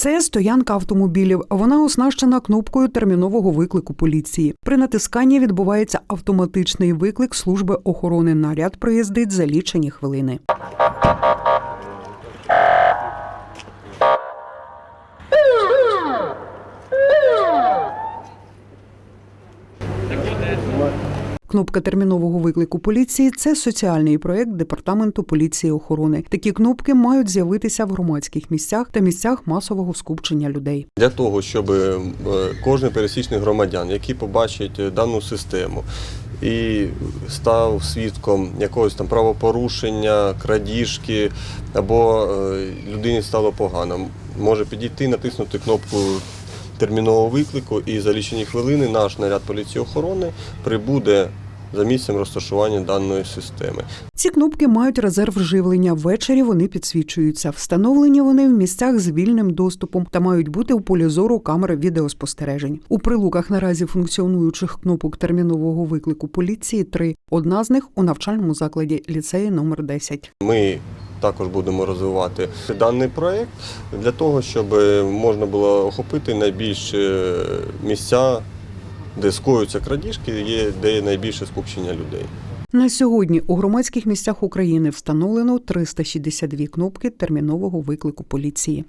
Це стоянка автомобілів. Вона оснащена кнопкою термінового виклику поліції. При натисканні відбувається автоматичний виклик служби охорони. Наряд приїздить за лічені хвилини. Кнопка термінового виклику поліції це соціальний проект департаменту поліції охорони. Такі кнопки мають з'явитися в громадських місцях та місцях масового скупчення людей. для того, щоб е, кожен пересічний громадян, який побачить е, дану систему і став свідком якогось там правопорушення, крадіжки або е, людині стало погано, може підійти, натиснути кнопку термінового виклику, і за лічені хвилини наш наряд поліції охорони прибуде за місцем розташування даної системи. Ці кнопки мають резерв живлення. Ввечері вони підсвічуються. Встановлені вони в місцях з вільним доступом та мають бути у полі зору камери відеоспостережень. У прилуках наразі функціонуючих кнопок термінового виклику поліції три. Одна з них у навчальному закладі ліцеї номер 10. Ми також будемо розвивати даний проект для того, щоб можна було охопити найбільш е, місця, де скоюються крадіжки, є де найбільше скупчення людей. На сьогодні у громадських місцях України встановлено 362 кнопки термінового виклику поліції.